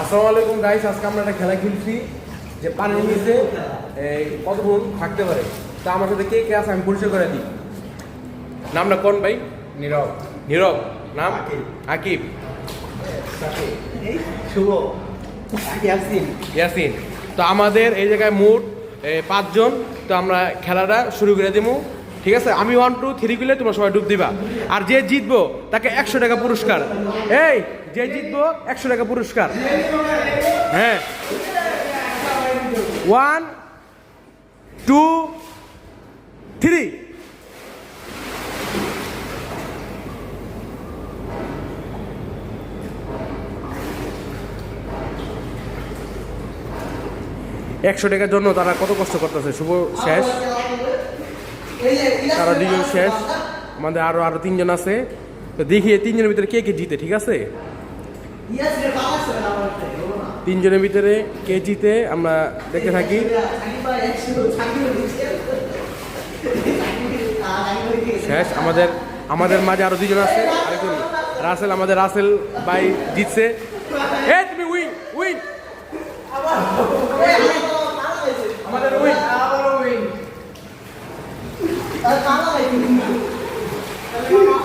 আসসালামু আলাইকুম গাইস আজকে আমরা একটা খেলা খেলছি। যে পানির নিচে কতক্ষণ থাকতে পারে? তা আমার সাথে কে কে আছে আমি পরিচয় করে দিই। নামটা কোন ভাই? নীরব। নীরব। নাম? আকিব। আকিব। শুভ। ইয়াসিন। ইয়াসিন। তো আমাদের এই জায়গায় মোট পাঁচজন। তো আমরা খেলাটা শুরু করে দেবো ঠিক আছে? আমি ওয়ান টু থ্রি গুলে তোমরা সবাই ডুব দিবা। আর যে জিতবো, তাকে একশো টাকা পুরস্কার। এই, যে জিতবো, একশো টাকা পুরস্কার। হ্যাঁ। ওয়ান টু থ্রি একশো টাকার জন্য তারা কত কষ্ট করতেছে? শুভ শেষ। তারা দুজন শেষ। আমাদের আরও আরও তিনজন আছে। তো দেখি এই তিনজনের ভিতরে কে কে জিতে ঠিক আছে? তিনজনের ভিতরে কে জিতে আমরা দেখতে থাকি। শেষ। আমাদের আমাদের মাঝে আরও দুজন আছে। আরেকজন রাসেল আমাদের রাসেল ভাই জিতছে। এ তুমি উইন উইন আমাদের উইন 他拿了来给你。